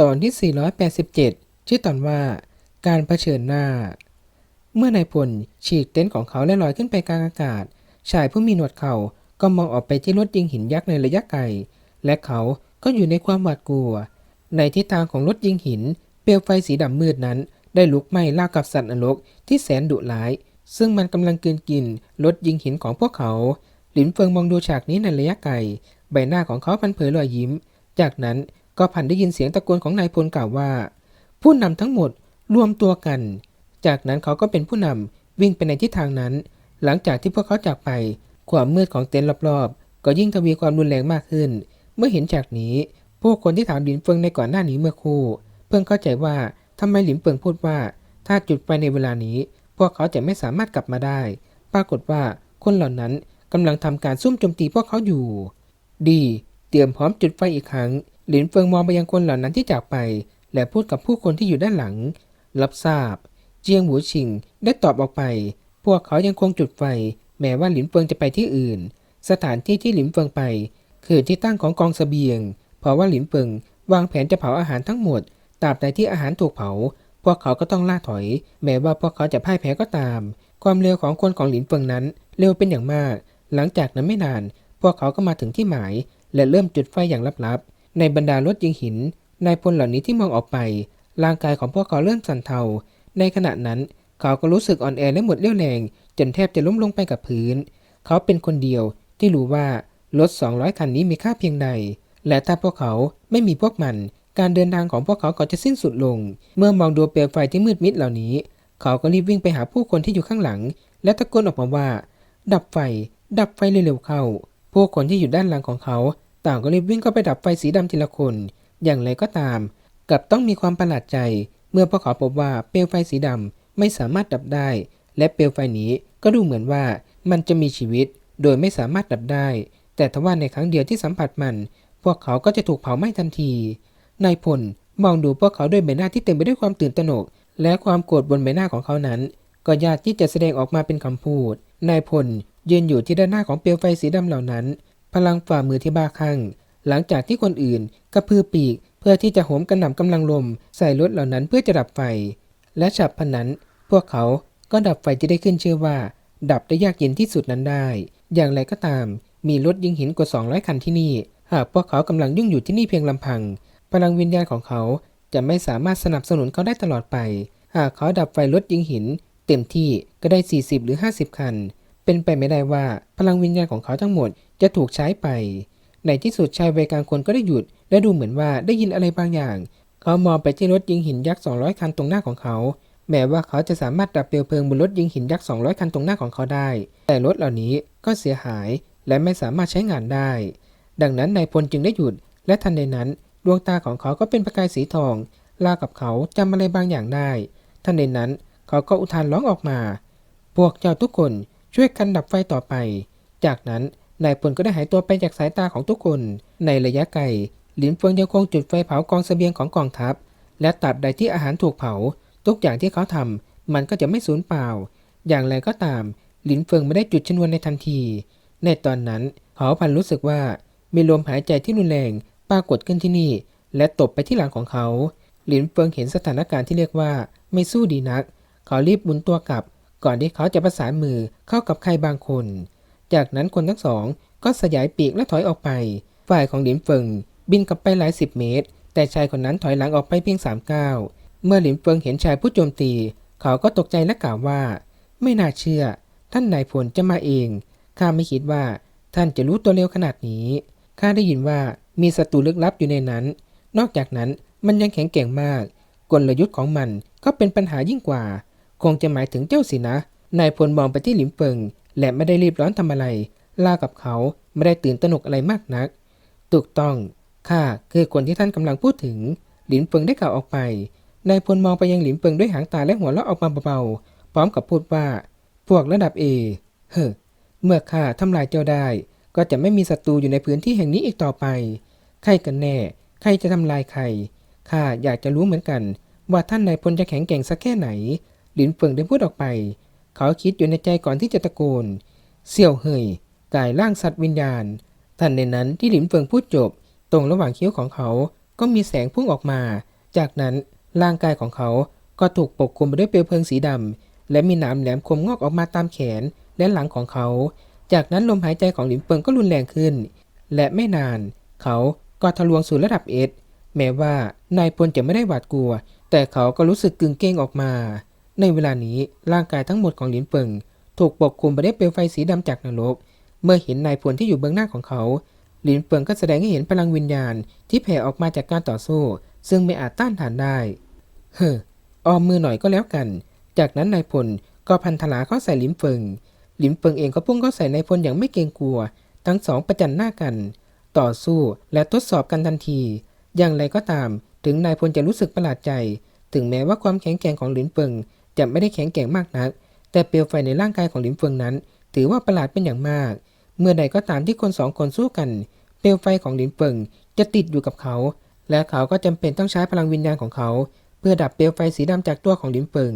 ตอนที่ 487 ชื่อตอนว่า การเผชิญหน้า เมื่อนายพลฉีกเต็นท์ของเขาและลอยขึ้นไปกลางอากาศ ชายผู้มีหนวดเขาก็มองออกไปที่รถยิงหินยักษ์ในระยะไกล และเขาก็อยู่ในความหวาดกลัว ในทิศทางของรถยิงหิน เปลวไฟสีดำมืดนั้น ได้ลุกไหม้ราวกับสัตว์นรกที่แสนดุร้าย ซึ่งมันกำลังกลืนกินรถยิงหินของพวกเขา หลินเฟิงมองดูฉากนี้ในระยะไกล ใบหน้าของเขาพันเผยรอยยิ้ม จากนั้น ก็พันได้ยินเสียงตะโกนของนายพลกล่าวว่า ผู้นำทั้งหมดรวมตัวกัน จากนั้นเขาก็เป็นผู้นำวิ่งไปในทิศทางนั้น หลังจากที่พวกเขาจากไป ความมืดของเต็นท์รอบๆ ก็ยิ่งทวีความรุนแรงมากขึ้น เมื่อเห็นจากนี้ผู้คนที่ถามหลินเฟิงในก่อนหน้านี้เมื่อครู่ เพิ่งเข้าใจว่าทำไมหลินเฟิงพูดว่า ถ้าจุดไฟในเวลานี้ พวกเขาจะไม่สามารถกลับมาได้ ปรากฏว่าคนเหล่านั้นกำลังทำการซุ่มโจมตีพวกเขาอยู่ ดี เตรียมพร้อมจุดไฟอีกครั้ง หลินเฟิงมองไปยังคนเหล่านั้นที่จากไป และพูดกับผู้คนที่อยู่ด้านหลัง รับทราบ เจียงหูชิงได้ตอบออกไป พวกเขายังคงจุดไฟ แม้ว่าหลินเฟิงจะไปที่อื่น สถานที่ที่หลินเฟิงไป คือที่ตั้งของกองเสบียง เพราะว่าหลินเฟิงวางแผนจะเผาอาหารทั้งหมดตราบใดที่อาหารถูกเผา พวกเขาก็ต้องล่าถอย แม้ว่าพวกเขาจะพ่ายแพ้ก็ตาม ความเร็วของคนของหลินเฟิงนั้นเร็วเป็นอย่างมาก หลังจากนั้นไม่นาน พวกเขาก็มาถึงที่หมาย และเริ่มจุดไฟอย่างลับๆ ในบรรดารถยิงหินนายพลเหล่านี้ที่มองออกไป ร่างกายของพวกเขาเริ่มสั่นเทา ในขณะนั้นเขาก็รู้สึกอ่อนแอและหมดเรี่ยวแรง จนแทบจะล้มลงไปกับพื้น เขาเป็นคนเดียวที่รู้ว่ารถ 200 คันนี้มีค่าเพียงใด และถ้าพวกเขาไม่มีพวกมัน การเดินทางของพวกเขาก็จะสิ้นสุดลง เมื่อมองดูเปลวไฟที่มืดมิดเหล่านี้ เขาก็รีบวิ่งไปหาผู้คนที่อยู่ข้างหลัง และตะโกนออกมาว่า ดับไฟ ดับไฟเร็วๆเข้า ผู้คนที่อยู่ด้านหลังของเขา ต่างก็รีบวิ่งเข้าไปดับไฟสีดำทีละคน อย่างไรก็ตามกับต้องมีความประหลาดใจ เมื่อพวกเขาพบว่าเปลวไฟสีดำไม่สามารถดับได้ และเปลวไฟนี้ก็ดูเหมือนว่ามันจะมีชีวิต โดยไม่สามารถดับได้ แต่ทว่าในครั้งเดียวที่สัมผัสมัน พวกเขาก็จะถูกเผาไหม้ทันทีนายพลมองดูพวกเขาด้วยใบหน้าที่เต็มไปด้วยความตื่นตระหนก และความโกรธบนใบหน้าของเขานั้น ก็ยากที่จะแสดงออกมาเป็นคำพูดนายพลยืนอยู่ที่ด้านหน้าของเปลวไฟสีดำเหล่านั้น พลังฝ่ามือที่บ้าคลั่ง หลังจากที่คนอื่นกระพือปีกเพื่อที่จะโหมกระหน่ำกำลังลมใส่รถเหล่านั้นเพื่อจะดับไฟ และฉับพนนั้น พวกเขาก็ดับไฟที่ได้ขึ้นชื่อว่า ดับได้ยากเย็นที่สุดนั้นได้ อย่างไรก็ตาม มีรถยิงหินกว่า 200 คันที่นี่ หากพวกเขากำลังยุ่งอยู่ที่นี่เพียงลำพัง พลังวิญญาณของเขาจะไม่สามารถสนับสนุนเขาได้ตลอดไป หากเขาดับไฟรถยิงหิน เต็มที่ก็ได้ 40 หรือ 50 คัน เป็นไปไม่ได้ว่าพลังวิญญาณของเขาทั้งหมดจะถูกใช้ไป ในที่สุดชายวัยกลางคนก็ได้หยุด และดูเหมือนว่าได้ยินอะไรบางอย่าง เขามองไปที่รถยิงหินยักษ์ 200 คันตรงหน้าของเขา แม้ว่าเขาจะสามารถดับเปลวเพลิงบนรถยิงหินยักษ์ 200 คันตรงหน้าของเขาได้ แต่รถเหล่านี้ก็เสียหายและไม่สามารถใช้งานได้ ดังนั้นนายพลจึงได้หยุด และทันใดนั้นดวงตาของเขาก็เป็นประกายสีทองลากับเขาจำอะไรบางอย่างได้ ทันใดนั้นเขาก็อุทานร้องออกมา พวกเจ้าทุกคน ช่วยกันดับไฟต่อไป จากนั้นนายพลก็ได้หายตัวไปจากสายตาของทุกคน ในระยะไกลหลินเฟิงยังคงจุดไฟเผากองเสบียงของกองทัพ และตัดใดที่อาหารถูกเผา ทุกอย่างที่เขาทำมันก็จะไม่สูญเปล่า อย่างไรก็ตาม หลินเฟิงไม่ได้จุดชนวนในทันที ในตอนนั้นเขาพันรู้สึกว่ามีลมหายใจที่รุนแรงปรากฏขึ้นที่นี่ และตบไปที่หลังของเขา หลินเฟิงเห็นสถานการณ์ที่เรียกว่าไม่สู้ดีนัก เขารีบหมุนตัวกลับ ก่อนที่เขาจะประสานมือเข้ากับใครบางคน จากนั้นคนทั้งสองก็สยายปีกและถอยออกไป ฝ่ายของหลินเฟิงบินกลับไปหลายสิบเมตร แต่ชายคนนั้นถอยหลังออกไปเพียงสามก้าวเมื่อหลินเฟิงเห็นชายผู้โจมตี เขาก็ตกใจและกล่าวว่า ไม่น่าเชื่อ ท่านนายพลจะมาเองข้าไม่คิดว่า ท่านจะรู้ตัวเร็วขนาดนี้ข้าได้ยินว่ามีศัตรูลึกลับอยู่ในนั้น นอกจากนั้นมันยังแข็งแกร่งมาก กลยุทธ์ของมันก็เป็นปัญหายิ่งกว่า คงจะหมายถึงเจ้าสินะ นายพลมองไปที่หลิมเฟิง และไม่ได้รีบร้อนทำอะไรลากับเขาไม่ได้ตื่นตระหนกอะไรมากนัก ถูกต้อง ข้าคือคนที่ท่านกำลังพูดถึง หลินเฟิงได้กล่าวออกไป นายพลมองไปยังหลินเฟิงด้วยหางตาและหัวเราะออกมาเบาๆ พร้อมกับพูดว่า พวกระดับเอเฮ้อเมื่อข้าทำลายเจ้าได้ ก็จะไม่มีศัตรูอยู่ในพื้นที่แห่งนี้อีกต่อไป ใครกันแน่ ใครจะทำลายใคร ข้าอยากจะรู้เหมือนกัน ว่าท่านนายพลจะแข็งแกร่งสักแค่ไหน หลินเฟิงได้พูดออกไป เขาคิดอยู่ในใจก่อนที่จะตะโกน เสี่ยวเฮยกายร่างสัตว์วิญญาณ ทันในนั้นที่หลินเฟิงพูดจบ ตรงระหว่างคิ้วของเขาก็มีแสงพุ่งออกมา จากนั้นร่างกายของเขาก็ถูกปกคลุมไปด้วยเปลวเพลิงสีดำและมีหนามแหลมคมงอกออกมาตามแขนและหลังของเขา จากนั้นลมหายใจของหลินเฟิงก็รุนแรงขึ้น และไม่นาน เขาก็ทะลวงสู่ระดับเอสแม้ว่านายพลจะไม่ได้หวาดกลัว แต่เขาก็รู้สึกกึ่งเก้งออกมา ในเวลานี้ร่างกายทั้งหมดของหลินเฟิง ถูกปกคลุมไปด้วยเปลวไฟสีดำจากนรก เมื่อเห็นนายพลที่อยู่เบื้องหน้าของเขา หลินเฟิงก็แสดงให้เห็นพลังวิญญาณ ที่แผ่ออกมาจากการต่อสู้ ซึ่งไม่อาจต้านทานได้ เฮ้อออมมือหน่อยก็แล้วกัน จากนั้นนายพลก็พันธลาเข้าใส่หลินเฟิง หลินเฟิงเองก็พุ่งเข้าใส่นายพลอย่างไม่เกรงกลัว ทั้งสองประจันหน้ากัน ต่อสู้และทดสอบกันทันที อย่างไรก็ตาม ถึงนายพลจะรู้สึกประหลาดใจ ถึงแม้ว่าความแข็งแกร่งของหลินเฟิง จะไม่ได้แข็งแกร่งมากนัก แต่เปลวไฟในร่างกายของหลินเฟิงนั้น ถือว่าประหลาดเป็นอย่างมาก เมื่อใดก็ตามที่คนสองคนสู้กัน เปลวไฟของหลินเฟิงจะติดอยู่กับเขา และเขาก็จำเป็นต้องใช้พลังวิญญาณของเขา เพื่อดับเปลวไฟสีดำจากตัวของหลินเฟิง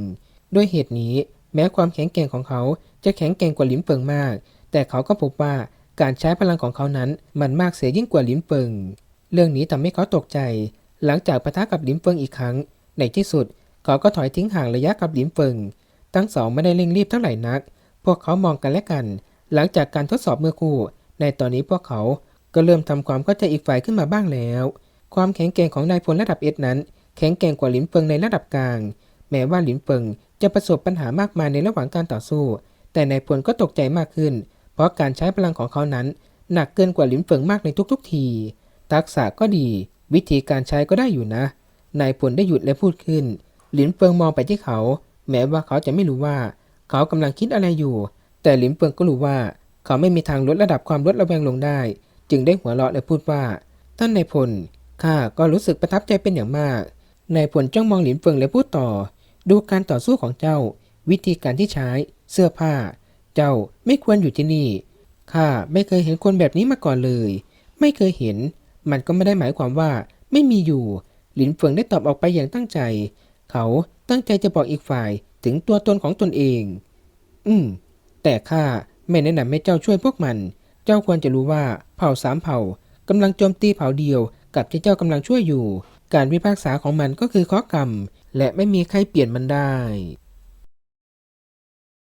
ด้วยเหตุนี้ แม้ความแข็งแกร่งของเขาจะแข็งแกร่งกว่าหลินเฟิงมาก แต่เขาก็พบว่าการใช้พลังของเขานั้นมันมากเสียยิ่งกว่าหลินเฟิงเรื่องนี้ทำให้เขาตกใจ หลังจากปะทะกับหลินเฟิงอีกครั้ง ในที่สุด เขาก็ถอยทิ้งห่างระยะกับหลินเฟิง ทั้งสองไม่ได้เร่งรีบเท่าไหร่นัก พวกเขามองกันและกัน หลังจากการทดสอบเมื่อคู่ ในตอนนี้พวกเขาก็เริ่มทำความเข้าใจอีกฝ่ายขึ้นมาบ้างแล้ว ความแข็งแกร่งของนายพลระดับเอสนั้น แข็งแกร่งกว่าหลินเฟิงในระดับกลาง แม้ว่าหลินเฟิงจะประสบปัญหามากมายในระหว่างการต่อสู้ แต่นายพลก็ตกใจมากขึ้น เพราะการใช้พลังของเขานั้น หนักเกินกว่าหลินเฟิงมากในทุกๆ ที ทักษะก็ดี วิธีการใช้ก็ได้อยู่นะ นายพลได้หยุดและพูดขึ้น หลินเฟิงมองไปที่เขา แม้ว่าเขาจะไม่รู้ว่า เขากำลังคิดอะไรอยู่ แต่หลินเฟิงก็รู้ว่า เขาไม่มีทางลดระดับความลดระแวงลงได้ จึงได้หัวเราะและพูดว่า ท่านนายพลข้าก็รู้สึกประทับใจเป็นอย่างมากนายพลจ้องมองหลินเฟิงและพูดต่อ ดูการต่อสู้ของเจ้า วิธีการที่ใช้ เสื้อผ้า เจ้าไม่ควรอยู่ที่นี่ข้าไม่เคยเห็นคนแบบนี้มาก่อนเลย ไม่เคยเห็น มันก็ไม่ได้หมายความว่า ไม่มีอยู่ หลินเฟิงได้ตอบออกไปอย่างตั้งใจ เขาตั้งใจจะบอกอีกฝ่ายถึงตัวตนของตนเอง อืม แต่ข้าไม่แนะนำให้เจ้าช่วยพวกมัน เจ้าควรจะรู้ว่าเผ่าสามเผ่ากำลังโจมตีเผ่าเดียวกับที่เจ้ากำลังช่วยอยู่ การวิพากษาของมันก็คือข้อกรรม และไม่มีใครเปลี่ยนมันได้